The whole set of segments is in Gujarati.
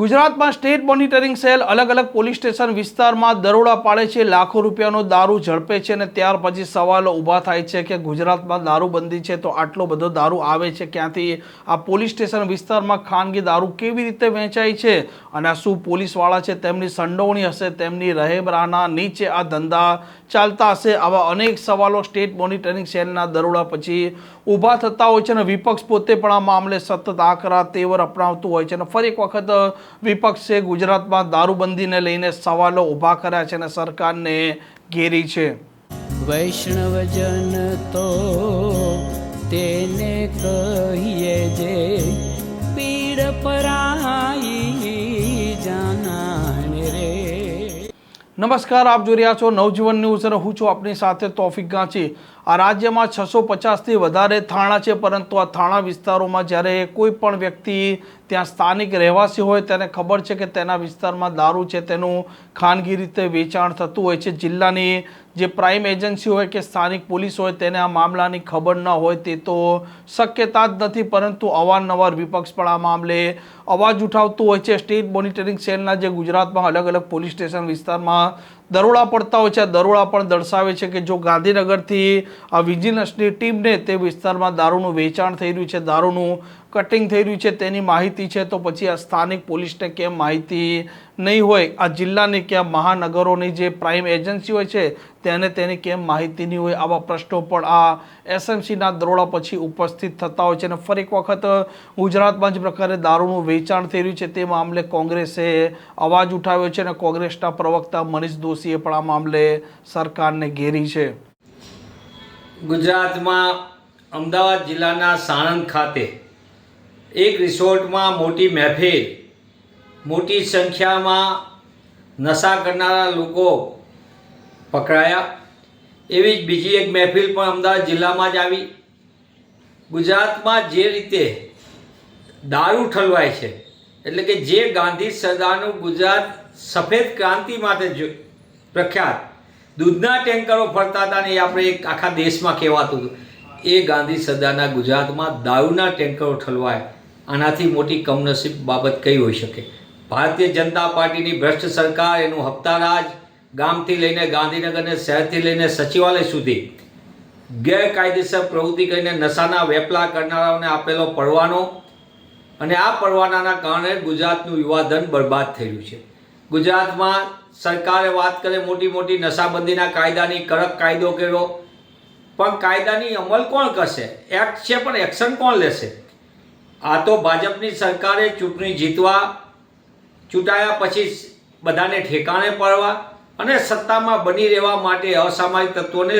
ગુજરાતમાં સ્ટેટ મોનિટરિંગ સેલ અલગ અલગ પોલીસ સ્ટેશન વિસ્તારમાં દરોડા પાડે છે, લાખો રૂપિયાનો દારૂ ઝડપે છે અને ત્યાર પછી સવાલો ઊભા થાય છે કે ગુજરાતમાં દારૂબંધી છે તો આટલો બધો દારૂ આવે છે ક્યાંથી? આ પોલીસ સ્ટેશન વિસ્તારમાં ખાનગી દારૂ કેવી રીતે વેચાય છે? અને આ શું પોલીસવાળા છે? તેમની સંડોવણી હશે, તેમની રહેબરાના નીચે આ ધંધા ચાલતા હશે? આવા અનેક સવાલો સ્ટેટ મોનિટરિંગ સેલના દરોડા પછી ઊભા થતા હોય છે અને વિપક્ષ પોતે પણ આ મામલે સતત આકરા, તેવર અપનાવતું હોય છે. અને ફરી એક વખત વિપક્ષે ગુજરાતમાં દારૂબંધીને લઈને સવાલો ઊભા કર્યા છે અને સરકારને ઘેરી છે. વૈષ્ણવજન તો તેને કહીએ જે પીડ પરાઈ જાનાને રે. નમસ્કાર આપ જોઈ રહ્યા છો નવજીવન ન્યૂઝ અને હું છું આપની સાથે તોફિક ગાંચી. આ રાજ્યમાં છસો પચાસથી વધારે થાણા છે, પરંતુ આ થાણા વિસ્તારોમાં જ્યારે કોઈ પણ વ્યક્તિ ત્યાં સ્થાનિક રહેવાસી હોય, તેને ખબર છે કે તેના વિસ્તારમાં દારૂ છે, તેનું ખાનગી રીતે વેચાણ થતું હોય છે. જિલ્લાની જે પ્રાઇમ એજન્સી હોય કે સ્થાનિક પોલીસ હોય, તેને આ મામલાની ખબર ન હોય તે તો શક્યતા જ નથી, પરંતુ અવારનવાર વિપક્ષ પણ આ મામલે અવાજ ઉઠાવતું હોય છે. સ્ટેટ મોનિટરિંગ સેલના જે ગુજરાતમાં અલગ અલગ પોલીસ સ્ટેશન વિસ્તારમાં દરોડા પડતા હોય છે. આ દરોડા પણ દર્શાવે છે કે જો ગાંધીનગરથી આ વિજિલન્સની ટીમને તે વિસ્તારમાં દારૂનું વેચાણ થઈ રહ્યું છે, દારૂનું કટિંગ થઈ રહ્યું છે, તેની માહિતી છે તો પછી આ સ્થાનિક પોલીસને કેમ માહિતી નહીં હોય, આ જિલ્લાની કે મહાનગરોની જે પ્રાઇમ એજન્સી હોય છે તેને તેની કેમ માહિતી નહીં હોય આવા પ્રશ્નો પણ આ એસએમસીના દરોડા પછી ઉપસ્થિત થતા હોય છે અને ફરી એક વખત ગુજરાતમાં જ પ્રકારે દારૂનું વેચાણ થઈ રહ્યું છે તે મામલે કોંગ્રેસે અવાજ ઉઠાવ્યો છે અને કોંગ્રેસના પ્રવક્તા મનીષ દોશીએ પણ આ મામલે સરકારને ઘેરી છે. ગુજરાતમાં અમદાવાદ જિલ્લાના સાણંદ ખાતે એક રિસોર્ટમાં મોટી મહેફિલ, મોટી સંખ્યામાં નશા કરનારા લોકો પકડાયા. એવી જ બીજી એક મહેફિલ પણ અમદાવાદ જિલ્લામાં જ આવી. ગુજરાતમાં જે રીતે દારૂ ઠલવાય છે, એટલે કે જે ગાંધી સરદારનું ગુજરાત સફેદ ક્રાંતિ માટે પ્રખ્યાત દૂધના ટેન્કરો ફરતા હતા ને એ આપણે એક આખા દેશમાં કહેવાતું હતું. એ ગાંધી સરદારના ગુજરાતમાં દારૂના ટેન્કરો ઠલવાય. આનાથી મોટી કમનસીબ બાબત કઈ હોઈ શકે? ભારતીય જનતા પાર્ટીની ભ્રષ્ટ સરકાર, એનું હપ્તારાજ ગામથી લઈને ગાંધીનગરને શહેરથી લઈને સચિવાલય સુધી. ગેરકાયદેસર પ્રવૃત્તિ કરીને નશાના વેપલા કરનારાઓને આપેલો પરવાનો અને આ પરવાનાના કારણે ગુજરાતનું યુવાધન બરબાદ થયું છે. ગુજરાતમાં સરકારે વાત કરે મોટી મોટી નશાબંધીના કાયદાની, કડક કાયદો કર્યો. પણ કાયદાની અમલ કોણ કરશે? એક્ટ છે પણ એક્શન કોણ લેશે? આ તો ભાજપની સરકારે ચૂંટણી જીતવા, ચૂંટાયા પછી બધાને ઠેકાણે પાડવા અને સત્તામાં બની રહેવા માટે અસામાજિક તત્વોને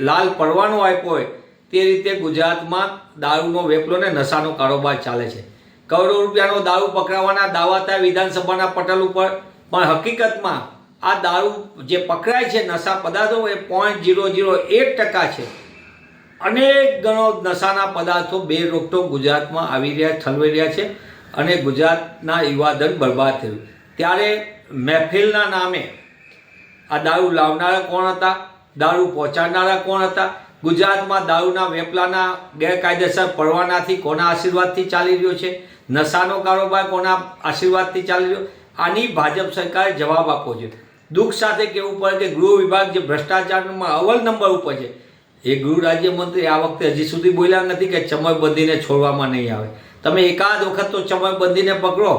લાલ પડવાનો આપ્યો હોય તે રીતે ગુજરાતમાં દારૂનો વેપલો ને નશાનો કારોબાર ચાલે છે. કરોડો રૂપિયાનો દારૂ પકડાવવાના દાવા થયા વિધાનસભાના પટલ ઉપર. પણ હકીકતમાં આ દારૂ જે પકડાય છે નશા પદાર્થો, એ પોઈન્ટ જીરો જીરો એક ટકા છે. અનેક ગણો નશાના પદાર્થો બે રોકટોક ગુજરાતમાં આવી રહ્યા, ઠલવાઈ રહ્યા છે અને ગુજરાતના યુવાધન બરબાદ થયું. ત્યારે મહેફિલના નામે આ દારૂ લાવનારા કોણ હતા? દારૂ પહોંચાડનારા કોણ હતા? ગુજરાતમાં દારૂના વેપલાના ગેરકાયદેસર પડવાનાથી કોના આશીર્વાદથી ચાલી રહ્યો છે? નશાનો કારોબાર કોના આશીર્વાદથી ચાલી રહ્યો? આની ભાજપ સરકારે જવાબ આપવો છે. દુઃખ સાથે કહેવું પડે કે ગૃહ વિભાગ જે ભ્રષ્ટાચારમાં અવ્વલ નંબર ઉપર છે, એ ગૃહ રાજ્યમંત્રી આ વખતે હજી સુધી બોલ્યા નથી કે ચમકબંધીને છોડવામાં નહીં આવે. તમે એકાદ વખત તો ચમકબંધીને પકડો,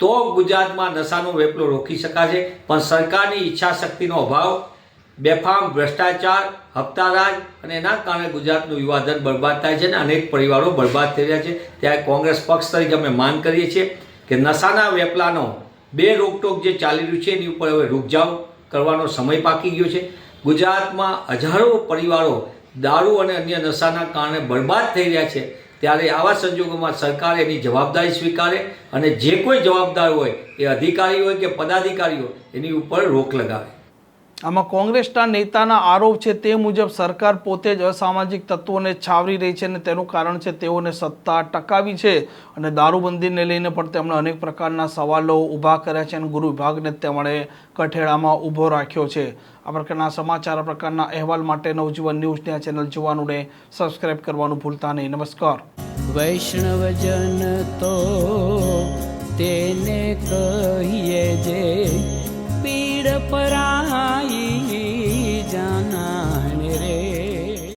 તો ગુજરાતમાં નશાનો વેપલો રોકી શકાશે. પણ સરકારની ઈચ્છા શક્તિનો અભાવ, બેફામ ભ્રષ્ટાચાર, હપ્તારાજ અને એના કારણે ગુજરાતનું યુવાધન બરબાદ થાય છે અને અનેક પરિવારો બરબાદ થઈ રહ્યા છે. ત્યારે કોંગ્રેસ પક્ષ તરીકે અમે માંગ કરીએ છીએ કે નશાના વેપલાનો બે રોકટોક જે ચાલી રહ્યું છે, એની ઉપર હવે રૂકજાવ કરવાનો સમય પાકી ગયો છે. ગુજરાતમાં હજારો પરિવારો દારૂ અને અન્ય નશાના કારણે બરબાદ થઈ રહ્યા છે. ત્યારે આવા સંજોગોમાં સરકાર એની જવાબદારી સ્વીકારે અને જે કોઈ જવાબદાર હોય, એ અધિકારી હોય કે પદાધિકારી હોય, એની ઉપર રોક લગાવે. આમાં કોંગ્રેસના નેતાના આરોપ છે તે મુજબ સરકાર પોતે જ અસામાજિક તત્વોને છાવરી રહી છે અને તેનું કારણ છે તેઓને સત્તા ટકાવી છે અને દારૂબંધીને લઈને પણ તેમણે અનેક પ્રકારના સવાલો ઊભા કર્યા છે અને ગૃહ વિભાગને તેમણે કઠેડામાં ઊભો રાખ્યો છે. આ પ્રકારના સમાચાર પ્રકારના અહેવાલ માટે નવજીવન ન્યૂઝની આ ચેનલ જોવાનું ને સબસ્ક્રાઈબ કરવાનું ભૂલતા નહીં. નમસ્કાર. વૈષ્ણવજન તો તેને કહીએ જે પીડ પરાઈ